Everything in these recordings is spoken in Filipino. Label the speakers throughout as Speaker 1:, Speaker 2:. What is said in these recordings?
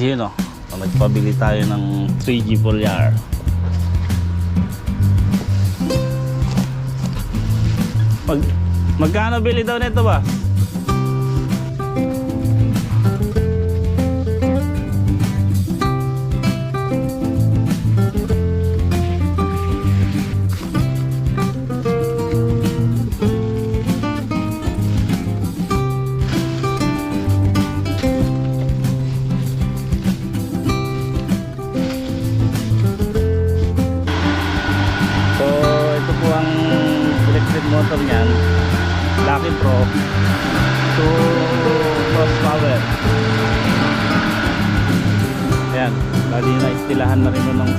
Speaker 1: Ayun o. Oh. Nagpabili tayo ng 3G foliar. Mag magkano bili daw nito ba?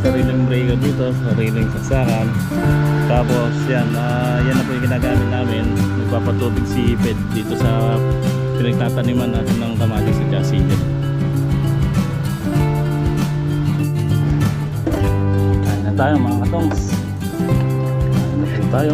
Speaker 1: Sariling breaker dito, sariling saksakan. Tapos yan, ah, yan na po yung ginagamit namin. Nagpapatubig si Ped dito sa pinagtataniman natin ng kamatis sa chassis dyan. Kain na tayo mga katongs. Kain na tayo.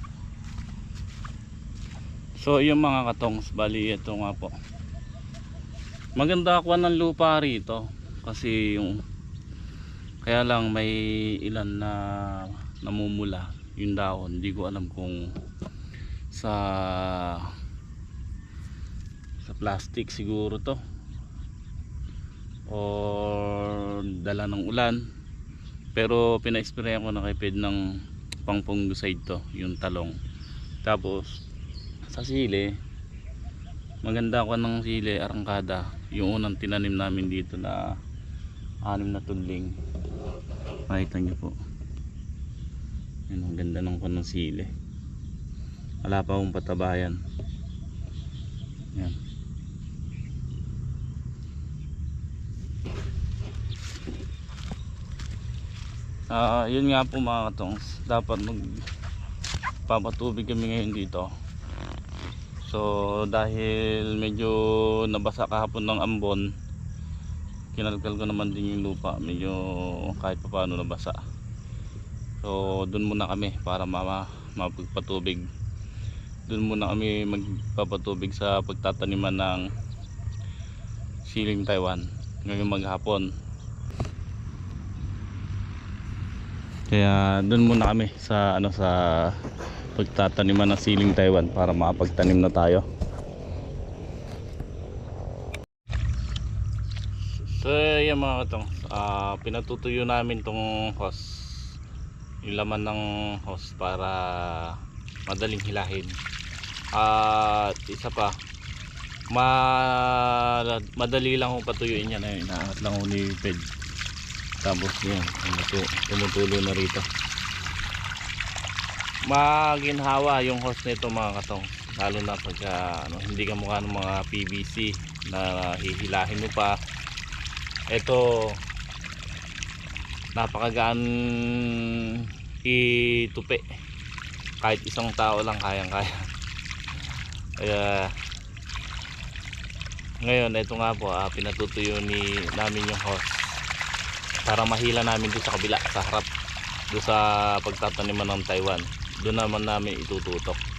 Speaker 1: So, yung mga katongs, bali ito nga po. Maganda ako ng lupa rito. Kasi yung, kaya lang may ilan na namumula yung dahon. Hindi ko alam kung sa sa plastic siguro to or dala ng ulan pero pina-sprayan ko na kay Ped ng pang fungicide to yung talong tapos sa sili. Maganda ako ng sili arangkada. Yung unang tinanim namin dito na anim na tudling. Makita nyo po. Yun ang ganda ng kwan ng sili. Wala pa akong patabayan. Yan. Ah, yun nga po mga katongs. Dapat magpapatubig kami ngayon dito. So, dahil medyo nabasa kahapon ng ambon, kinalkal ko naman din yung lupa. Medyo kahit pa paano nabasa. So, dun muna kami para mama mapagpatubig. Dun muna kami magpapatubig sa pagtataniman ng siling Taiwan ngayong maghapon. Kaya doon muna kami sa ano sa pagtataniman ng siling Taiwan para makapagtanim na tayo. So yan mga katong, ah, pinatutuyo namin tong hose. Yung laman ng hose para madaling hilahin. At isa pa, ma madali lang kung patuyuin yan. Ayun, inaangat lang ko ni Ped. Tapos tumutu- tumutulo na rito. Maginhawa yung host nito mga katong. Lalo na pagka ano, hindi ka mukha ng mga PVC na hihilahin mo pa. Ito napakagaan itupi. Kahit isang tao lang kayang-kaya. Kaya ngayon ito nga po ah, pinatutuyo ni namin yung host para mahila namin doon sa kabila sa harap doon sa pagtataniman ng Taiwan doon naman namin itututok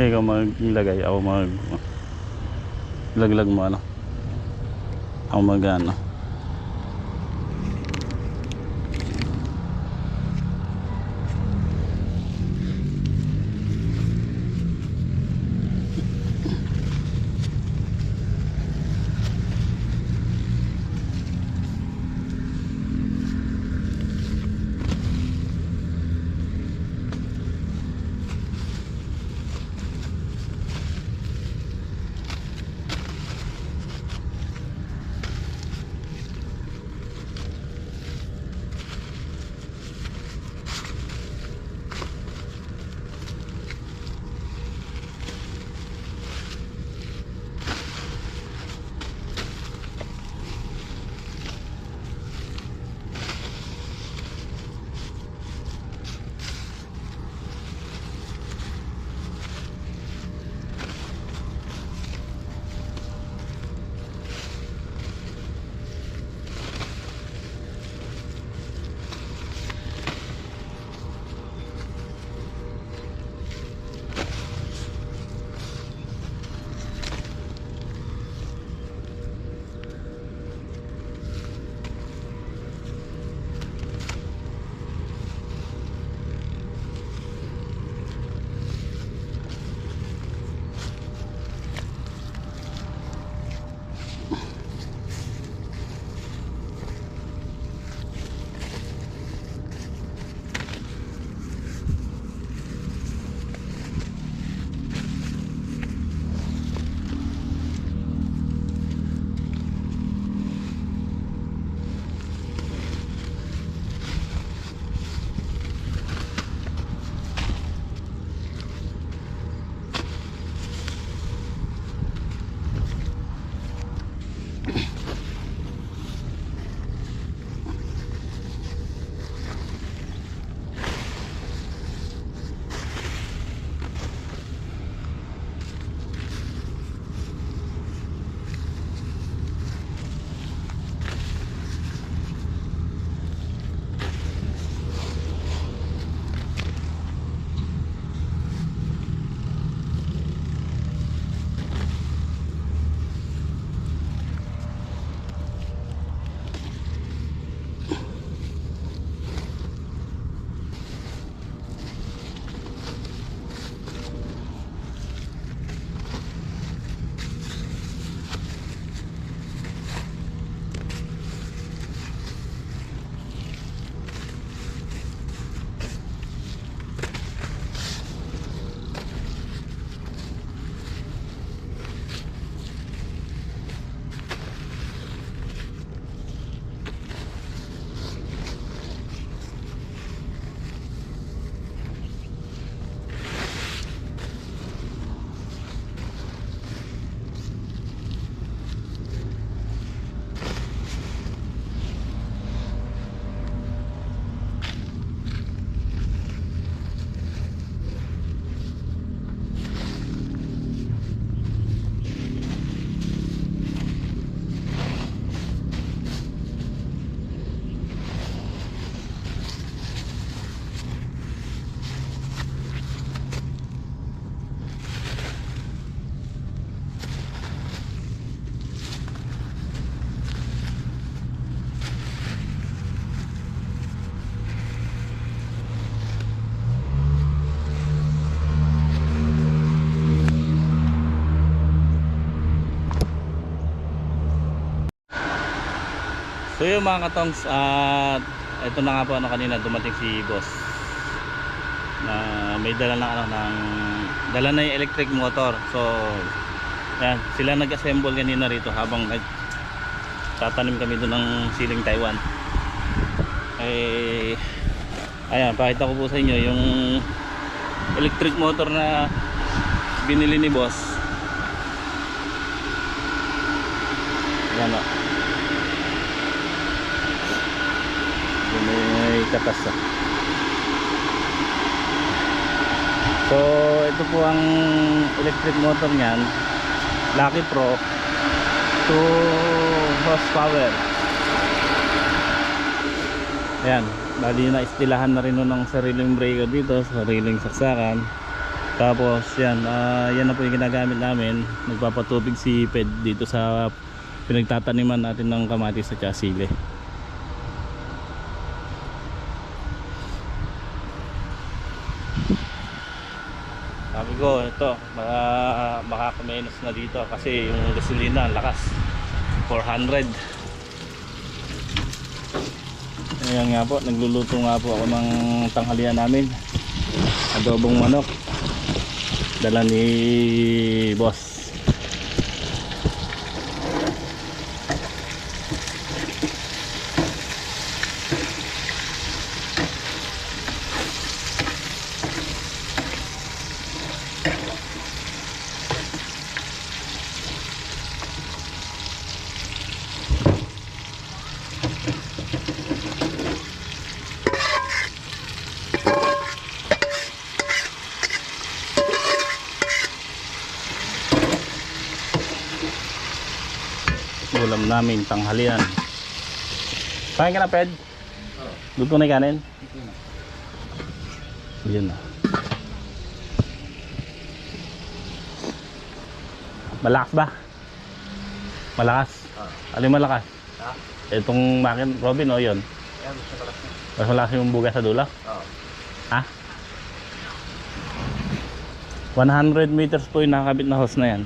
Speaker 1: Kaya ikaw maglagay, ako mag laglag mo ano. Ako mag ano. So yun mga katongs at ito na nga po ano kanina dumating si boss na may dala ng ano ng dala na yung electric motor. So yan, sila nag-assemble kanina rito habang nag tatanim kami doon ng siling Taiwan. Eh ayan, pakita ko po sa inyo yung electric motor na binili ni boss. Yan o. Yung ah. So ito po ang electric motor niyan. Lucky Pro. 2 horsepower. Ayan. Bali na istilahan na rin nun ng sariling breaker dito Sariling saksakan. Tapos yan, ah, yan na po yung ginagamit namin. Nagpapatubig si Ped dito sa pinagtataniman natin ng kamatis at saka ko, ito, baka, makakamenos na dito kasi yung gasolina, ang lakas. 400. Ayan nga po, nagluluto nga po ako ng tanghalian namin. Adobong manok. Dala ni boss. Namin tanghalian. Kain ka na, Ped? Luto na yung kanin? Yun na. Malakas ba? Malakas? Ano yung malakas? Itong makin, Robin, o yun? Mas malakas yung bugas sa dulo? Ha? 100 meters po yung nakakabit na hose na yan.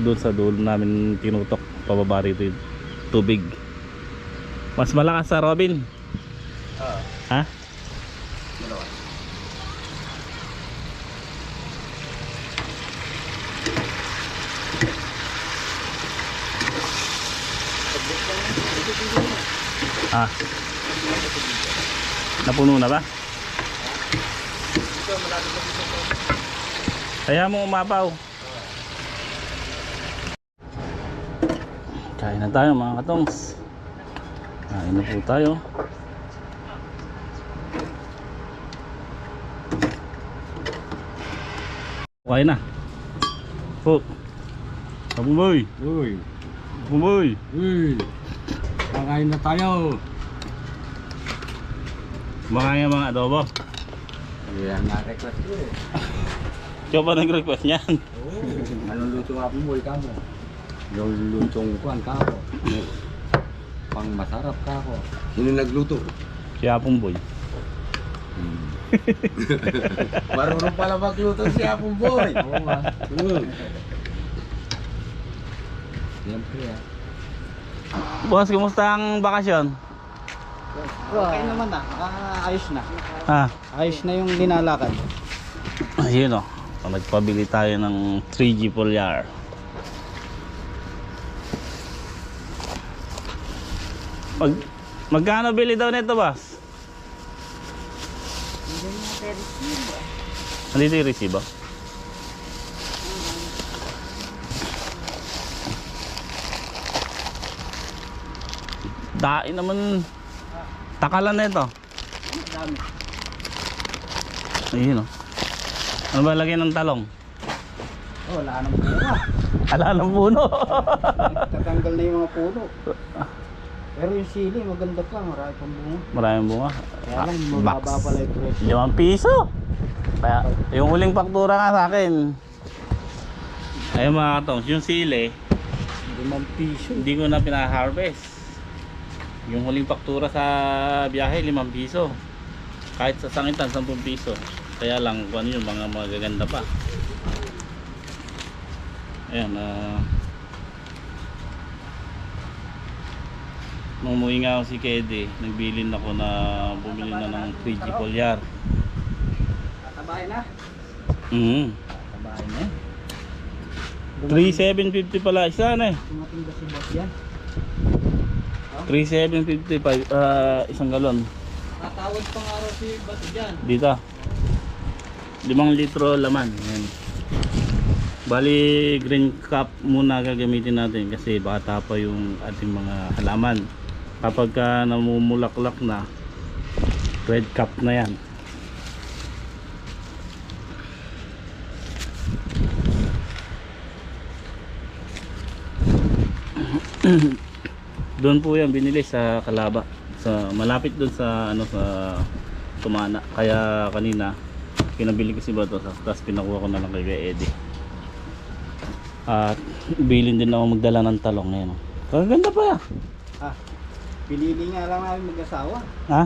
Speaker 1: Doon sa dulo namin tinutok pababa rito yung tubig. Mas malakas sa Robin. Ha? Ah. Napuno na ba? Kaya mo umapaw. Kain na tayo mga katongs. Kain na po tayo. Kain na. Po. Kabuboy.
Speaker 2: Uy,
Speaker 1: Kabuboy.
Speaker 2: uy. Kakain na tayo.
Speaker 1: Makain mga adobo.
Speaker 2: Ayan, na-request ko eh.
Speaker 1: Ikaw ba nag-request niyan?
Speaker 2: Oo. Anong luto nga po mo, ikaw mo? Yung lutong kuhan ka ako. Pang masarap ka ako.
Speaker 3: Sino nagluto?
Speaker 1: Si Apong Boy.
Speaker 3: Marunong pala magluto si Apong Boy.
Speaker 2: Oo nga. Mm. Siyempre ah.
Speaker 1: Boss, kumusta ang bakasyon?
Speaker 4: Okay naman na, ah, ayos na.
Speaker 1: Ah,
Speaker 4: Ayos na yung linalakad.
Speaker 1: ayun o. Nagpabili tayo ng 3G Polyar. Mag magkano bili daw nito, boss? Nandito yung resibo? Dain naman. Takalan na ito. Ayun o. Ano ba lagyan ng talong?
Speaker 4: Oh, wala nang bunga.
Speaker 1: Ala ng puno.
Speaker 4: Tatanggal na yung mga puno. Pero yung sili, maganda pa. Marami pang bunga.
Speaker 1: Maraming bunga.
Speaker 4: Kaya lang,
Speaker 1: Ah,
Speaker 4: mababa pala yung presyo.
Speaker 1: Limang piso. Kaya, yung huling faktura nga sa akin. Ayun mga katongs, yung sili,
Speaker 4: Limang piso.
Speaker 1: hindi ko na pinaharvest. Yung huling faktura sa biyahe, limang piso. Kahit sa sangitan, 10 piso. Kaya lang, kung ano yun, mga magaganda pa. Ayan, ah... nung umuwi nga ako si Kede, nagbilin ako na bumili na ng 3G Polyar.
Speaker 4: Tatabahin na.
Speaker 1: Mm.
Speaker 4: Tatabahin na.
Speaker 1: 3750 pala isa na eh.
Speaker 4: Tumating ba si boss yan?
Speaker 1: 3755 ah, isang galon.
Speaker 4: Tatawad pa nga raw si Bato dyan.
Speaker 1: Dito. 5 litro laman. Yan. Bali green cup muna gagamitin natin kasi bata pa yung ating mga halaman. Kapag ka namumulaklak na red cup na yan. doon po yan binili sa Kalaba. Sa malapit doon sa ano sa Tumana. Kaya kanina pinabili ko si Bato tapos pinakuha ko na lang kay Eddie. At bilin din ako magdala ng talong ngayon kaganda pa
Speaker 4: Ah, pinili nga lang namin mag-asawa.
Speaker 1: ha?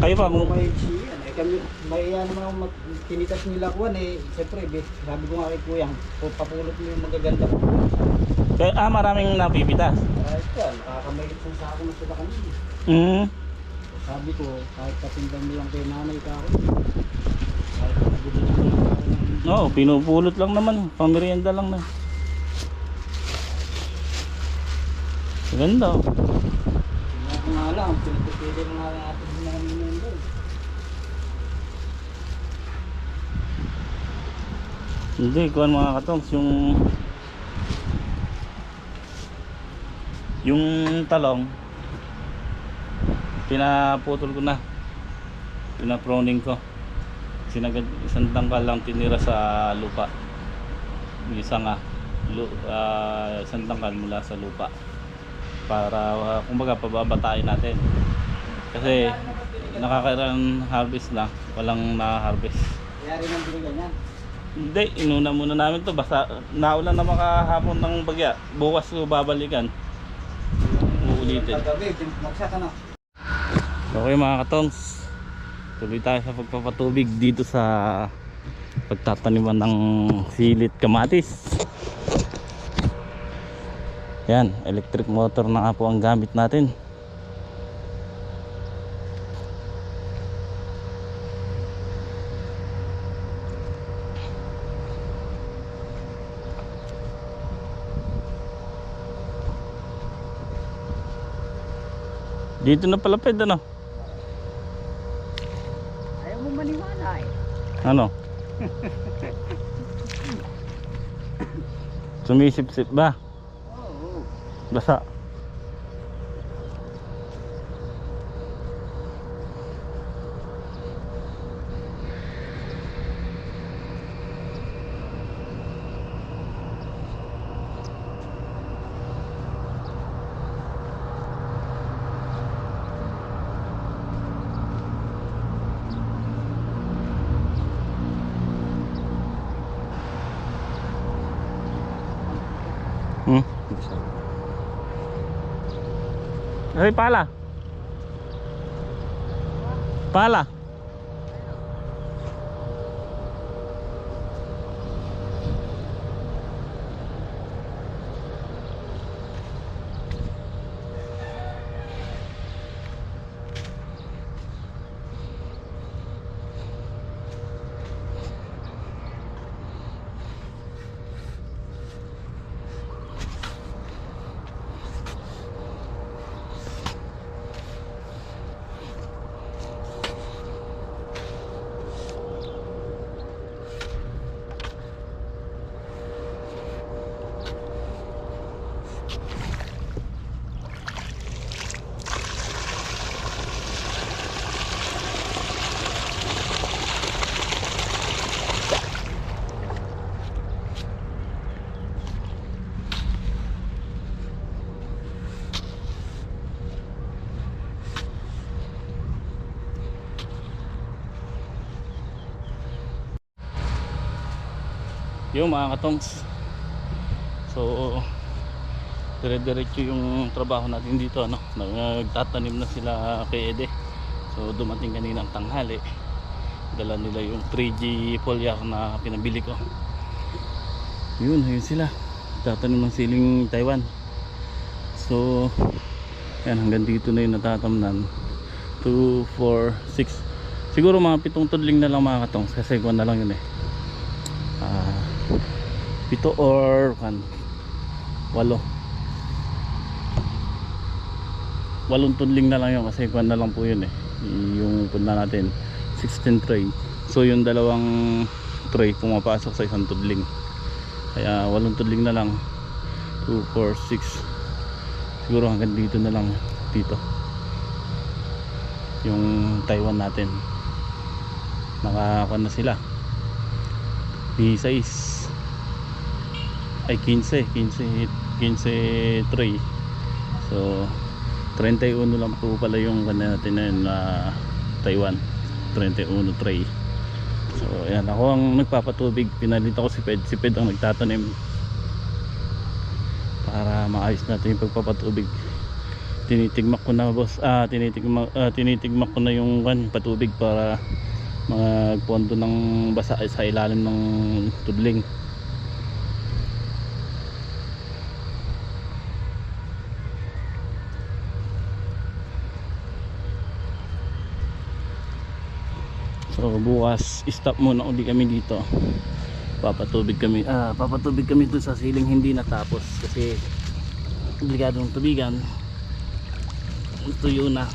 Speaker 1: kayo pa
Speaker 4: Kung
Speaker 1: kung
Speaker 4: may siya, eh kami, may ano mga mag, kinitas nila kuwan eh, siyempre, be, sabi ko nga kay Kuyang, papulot mo yung magaganda ko.
Speaker 1: kaya, ah maraming napipitas
Speaker 4: Kahit ka, nakakamayit sa sako na sila kanina.
Speaker 1: mm.
Speaker 4: Sabi ko, kahit katindan mo lang kay nanay ka ako. Kahit nabili mo lang
Speaker 1: Oo, pinupulot lang naman. Pamerienda lang na. Ganda. oh.
Speaker 4: Nga lang, pinipili na nga lang natin mga member.
Speaker 1: Hindi, kuhan mga katongs, yung yung talong pinaputol ko na pinaproning ko sinagad isang tangkal lang tinira sa lupa yung isa nga lu, ah, isang tangkal mula sa lupa para ah, kumbaga pababatain natin. Kasi nakakailan harvest na. Walang na-harvest.
Speaker 4: Kaya rin ang binigyan yan.
Speaker 1: hindi, inuna muna namin to. Basta naulan na makahapon ng bagya. Bukas ko babalikan. Uulitin. Okay mga katongs. Tuloy tayo sa pagpapatubig dito sa pagtataniman ng silit kamatis yan, electric motor na nga po ang gamit natin dito na palapit ano
Speaker 4: Ayaw mo maniwala eh.
Speaker 1: Ano? Sumisip-sip ba? Basa. Ay, pala. Pala. Yung mga katongs. So, dire-diretso yung trabaho natin dito. Ano? Nagtatanim na sila kay Ede. So, dumating kanina ang tanghali. Dala nila yung 3G foliar na pinabili ko. Yun, yun sila. Tatanim ng siling Taiwan. So, yan hanggang dito na yung natatamnan. 2, 4, 6. Siguro mga pitong tudling na lang mga katongs kasi kuwan na lang yun eh. Pito or kan? Walo. Walong tudling na lang yun kasi kuwan na lang po yun eh. Yung punta natin 16 tray. So yung dalawang tray pumapasok sa isang tudling. Kaya walong tudling na lang. 2, 4, 6 siguro hanggang dito na lang dito. Yung Taiwan natin. Nakakuha na sila. 16 ay 15 15 15 tray so 31 lang po pala yung natin na na Taiwan. 31 tray so ayan. Ako ang nagpapatubig. Pinalito ko si Ped. Si Ped ang nagtatanim. Para maayos natin yung pagpapatubig. Tinitigmak ko na boss. Ah tinitigmak ah, tinitigmak ko na yung kan patubig para magpondo ng basa sa ilalim ng tudling So bukas stop muna uli kami dito. Papatubig kami. Ah, papatubig kami dun sa siling hindi natapos kasi obligado ng tubigan. Tuyo na.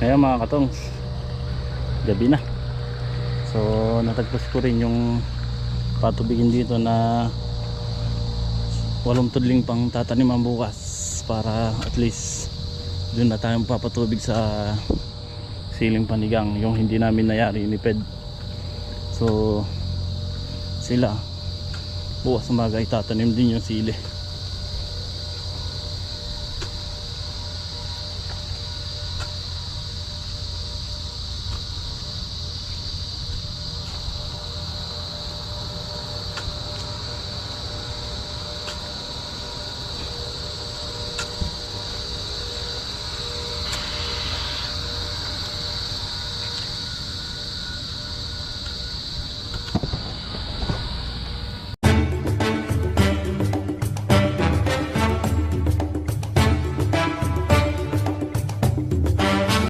Speaker 1: Kaya mga katongs, gabi na. So natagpos ko rin yung patubigin dito na walong tudling pang tataniman bukas para at least doon na tayong papatubig sa siling panigang yung hindi namin nayari ni Ped. So sila bukas umaga itatanim din yung sili.